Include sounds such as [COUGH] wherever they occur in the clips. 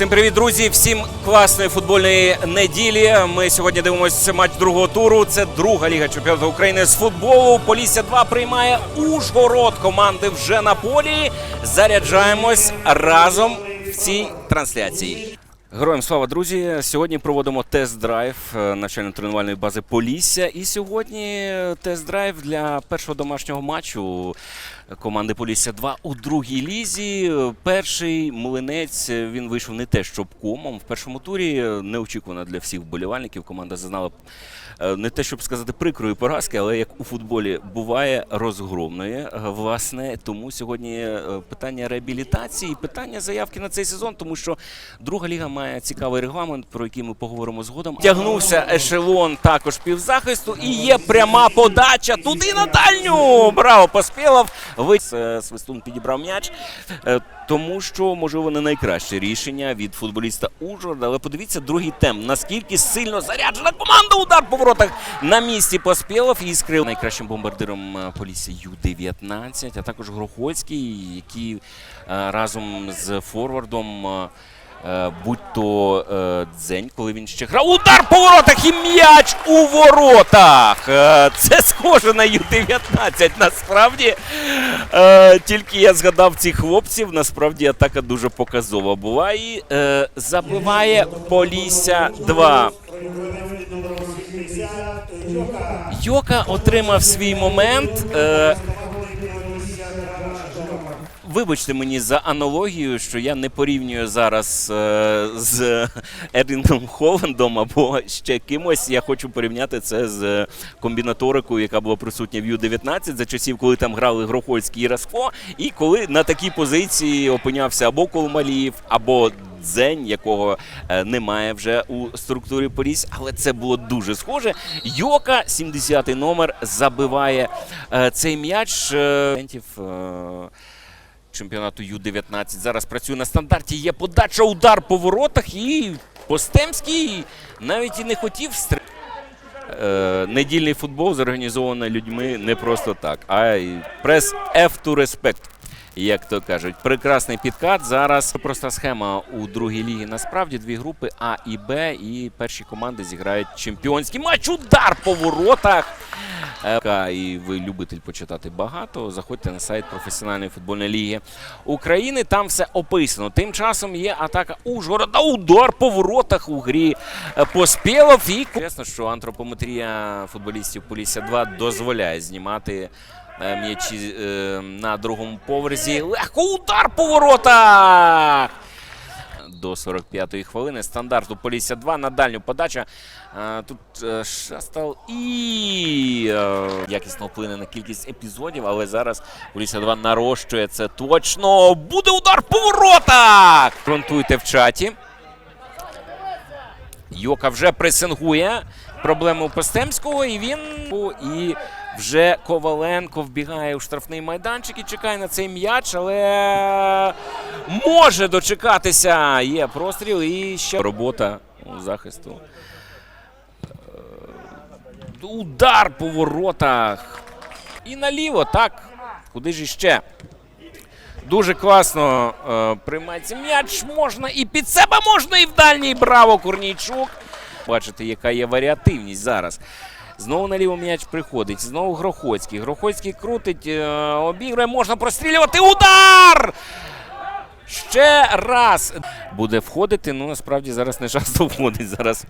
Всім привіт, друзі! Всім класної футбольної неділі. Ми сьогодні дивимося матч другого туру. Це друга ліга чемпіонату України з футболу. Полісся 2 приймає Ужгород. Команди вже на полі. Заряджаємось разом в цій трансляції. Героям слава, друзі! Сьогодні проводимо тест-драйв е, навчально-тренувальної бази Полісся. І сьогодні тест-драйв для першого домашнього матчу команди Полісся 2 у другій лізі. Перший млинець він вийшов не те, щоб комом. В першому турі неочікувано для всіх вболівальників. Команда зазнала е, не те, щоб сказати прикрої поразки, але як у футболі буває розгромної. Е, Власне, тому сьогодні е, питання реабілітації, питання заявки на цей сезон, тому що друга ліга має цікавий регламент, про який ми поговоримо згодом. Тягнувся ешелон також півзахисту, і є пряма подача туди на дальню. Браво, поспілов. Ви Е, свистун підібрав м'яч, Е, тому що можливо не найкраще рішення від футболіста Ужгорода. Але подивіться другий тем. Наскільки сильно заряджена команда удар по воротах на місці поспілов і скрив найкращим бомбардиром е, Полісся Ю-19, а також Грохольський, який е, разом з форвардом. Е, Будь то е, дзень, коли він ще грав. Удар по воротах і м'яч у воротах. Е, це схоже на Ю-19. Насправді, тільки я згадав цих хлопців. Насправді атака дуже показова була. І забиває Полісся 2. Йока отримав свій момент. Е, Вибачте мені за аналогію, що я не порівнюю зараз е, з Ерлінгом Холландом або ще кимось. Я хочу порівняти це з комбінаторикою, яка була присутня в Ю-19 за часів, коли там грали Грохольський і Раско, і коли на такій позиції опинявся або Колмаліїв, або Дзень, якого е, немає вже у структурі Полісь, але це було дуже схоже. Йока, 70-й номер, забиває е, цей м'яч. Чемпіонату Ю-19 зараз працює на стандарті. Є подача, удар по воротах, і Постемський навіть і не хотів стріляти. Е, недільний футбол зорганізований людьми не просто так, а й прес F to respect. Як то кажуть, прекрасний підкат. Зараз проста схема у другій лігі. Насправді дві групи А і Б. І перші команди зіграють чемпіонський матч. Удар по воротах. І ви любитель почитати багато. Заходьте на сайт професіональної футбольної ліги України. Там все описано. Тим часом є атака Ужгорода. Удар по воротах у грі е, Поспєлов. І ясно, що антропометрія футболістів Полісся 2 дозволяє знімати е, м'ячі е, на другому поверсі. Легко удар по воротах! До 45-ї хвилини стандарту Полісся 2 на дальню подача. Е, Тут е, Шастал і е, якісно вплине на кількість епізодів, але зараз Полісся 2 нарощує це точно. Буде удар по воротах! Фронтуйте в чаті. Йока вже пресингує проблему Постемського, і він і вже Коваленко вбігає у штрафний майданчик і чекає на цей м'яч, але може дочекатися. Є простріл і ще робота у захисту. Е, Удар по воротах. І наліво, так. Куди ж іще? Дуже класно е, приймається м'яч. Можна і під себе, можна і в дальній. Браво, Корнійчук. Бачите, яка є варіативність зараз. Знову на ліво м'яч приходить. Знову Грохоцький. Грохоцький крутить, е, обіграє, можна прострілювати. Удар! Ще раз буде входити. Ну, насправді зараз не часто входить. Зараз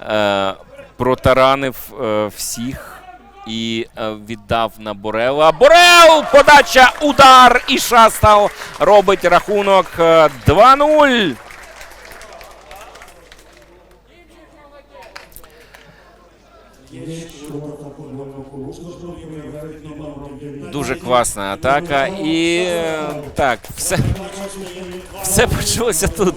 е, протаранив е, всіх і е, віддав на Борела. Борел! Подача, удар! І Шастал робить рахунок е, 2-0. Дуже класна атака. І так, все, все почалося тут.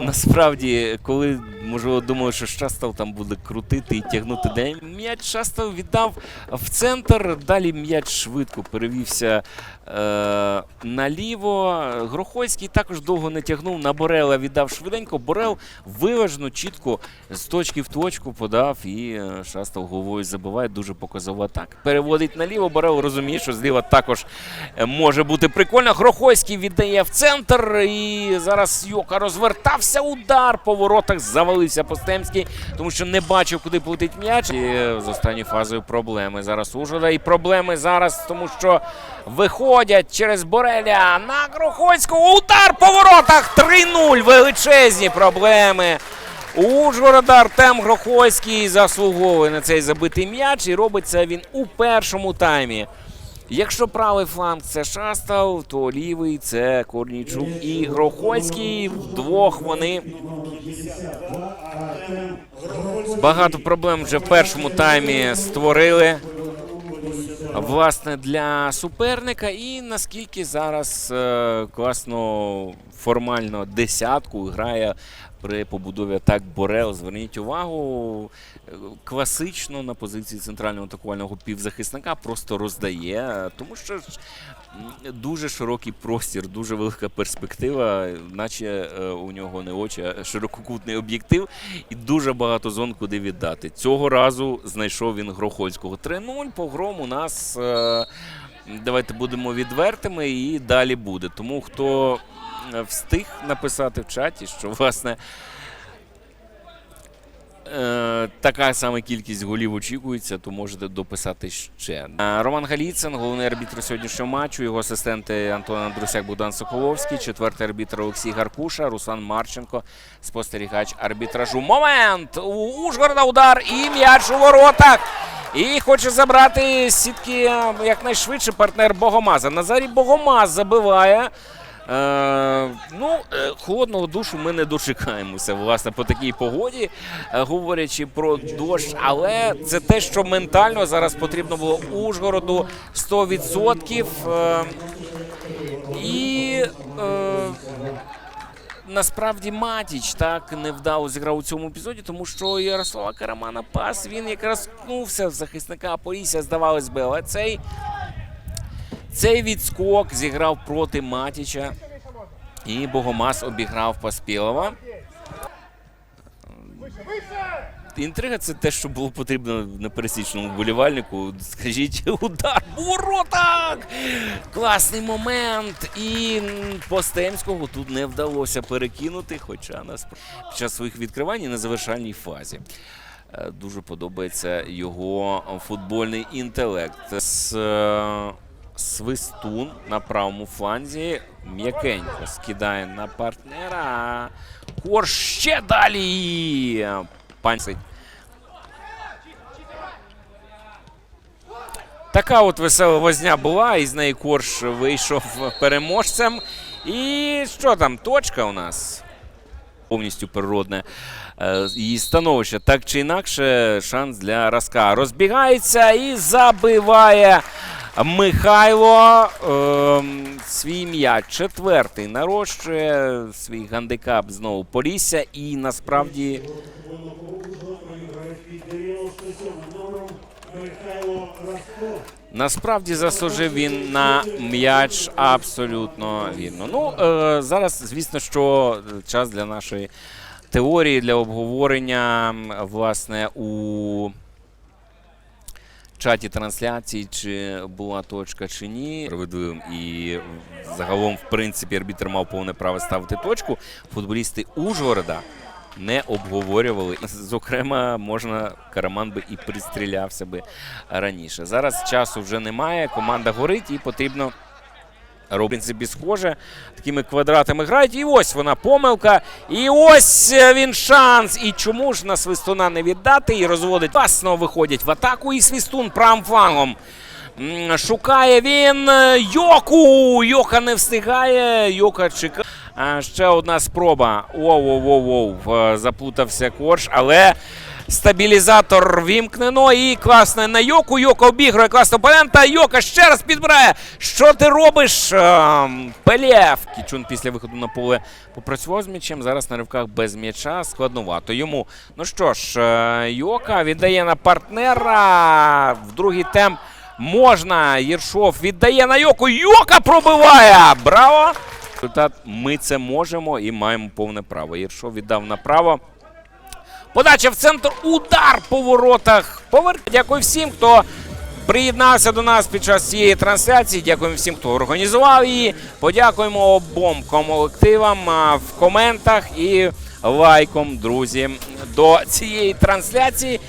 Насправді, коли можливо, думали, що Шастал там буде крутити і тягнути день. М'яч Шастал віддав в центр. Далі м'яч швидко перевівся е, наліво. Грохойський також довго не тягнув. На Борела віддав швиденько. Борел виважно, чітко з точки в точку подав. І е, головою забиває. Дуже показова атака. Переводить наліво. Борел розуміє, що зліва також е, може бути прикольно. Грохойський віддає в центр. І зараз Йока розвертався. Удар по воротах. Завалився Постемський, тому що не бачив, куди полетить м'яч. І з останньою фазою проблеми зараз Ужгорода. І проблеми зараз, тому що виходять через Бореля на Грохойського. Удар по воротах. 3-0. Величезні проблеми. Ужгорода Артем Грохойський заслуговує на цей забитий м'яч, і робить це він у першому таймі. Якщо правий фланг це Шастал, то лівий це Корнійчук і Грохойський. Вдвох вони багато проблем вже в першому таймі створили. Власне, для суперника, і наскільки зараз е, класно формально десятку грає при побудові атак Борел. Зверніть увагу, класично на позиції центрального атакувального півзахисника просто роздає, тому що дуже широкий простір, дуже велика перспектива, наче е, у нього не очі, а ширококутний об'єктив, і дуже багато зон, куди віддати. Цього разу знайшов він Грохольського. 3-0 по грому у нас. е, Давайте будемо відвертими і далі буде. Тому хто встиг написати в чаті, що власне е, така сама кількість голів очікується, то можете дописати ще. Е, Роман Галіцин, головний арбітр сьогоднішнього матчу, його асистенти Антон Андрусяк, Богдан Соколовський, четвертий арбітр Олексій Гаркуша, Руслан Марченко, спостерігач арбітражу. Момент! У Ужгорода удар і м'яч у воротах. І хоче забрати сітки е, якнайшвидше партнер Богомаза. Назарій Богомаз забиває. Е, ну, е, холодного душу ми не дочекаємося, власне, по такій погоді, е, говорячи про дощ. Але це те, що ментально зараз потрібно було Ужгороду 100%. Е, і е, насправді Матіч так невдало зіграв у цьому епізоді, тому що Ярослава Карамана пас він якраз ткнувся в захисника Полісся, здавалось би, але цей. Цей відскок зіграв проти Матіча. І Богомаз обіграв Паспілова. Інтрига це те, що було потрібно непересічному вболівальнику. Скажіть, [LAUGHS] удар у воротах! Класний момент. І Постемського тут не вдалося перекинути, хоча нас під час своїх відкривань і на завершальній фазі. Е, Дуже подобається його футбольний інтелект. З, е, Свистун на правому фланзі м'якенько скидає на партнера. Корж ще далі. Панцить. Така от весела возня була, і з неї Корж вийшов переможцем. І що там? Точка у нас повністю природне е, її становище. Так чи інакше, шанс для Раска розбігається і забиває Михайло ем, свій м'яч. Четвертий нарощує свій гандикап знову Полісся. І насправді Насправді заслужив він на м'яч абсолютно вірно. Ну, е, зараз, звісно, що час для нашої теорії, для обговорення, власне, у чаті трансляції, чи була точка чи ні. Справедливим і загалом, в принципі, арбітр мав повне право ставити точку. Футболісти Ужгорода не обговорювали. [LAUGHS] Зокрема, можна Караман би і пристрілявся би раніше. Зараз часу вже немає. Команда горить і потрібно. В принципі, схоже, такими квадратами грають. І ось вона помилка. І ось е, він шанс. І чому ж на свистуна не віддати? І розводить. Класно виходять в атаку. І свистун правим флангом. Шукає він е, Йоку. Йока не встигає. Йока чекає. А ще одна спроба. Воу-воу-воу-воу. Е, Заплутався корж, але Стабілізатор вімкнено і класне на Йоку. Йока обігрує класно опонента. Йока ще раз підбирає. Що ти робиш? Ем, Пелєв. Кічун після виходу на поле попрацював з м'ячем. Зараз на ривках без м'яча складновато йому. Ну що ж, е, Йока віддає на партнера. В другий темп можна. Єршов віддає на Йоку. Йока пробиває. Браво! Результат ми це можемо і маємо повне право. Єршов віддав направо. Подача в центр, удар по воротах. Повер... Дякую всім, хто приєднався до нас під час цієї трансляції. Дякуємо всім, хто організував її. Подякуємо обом колективам в коментах і лайком, друзі, до цієї трансляції.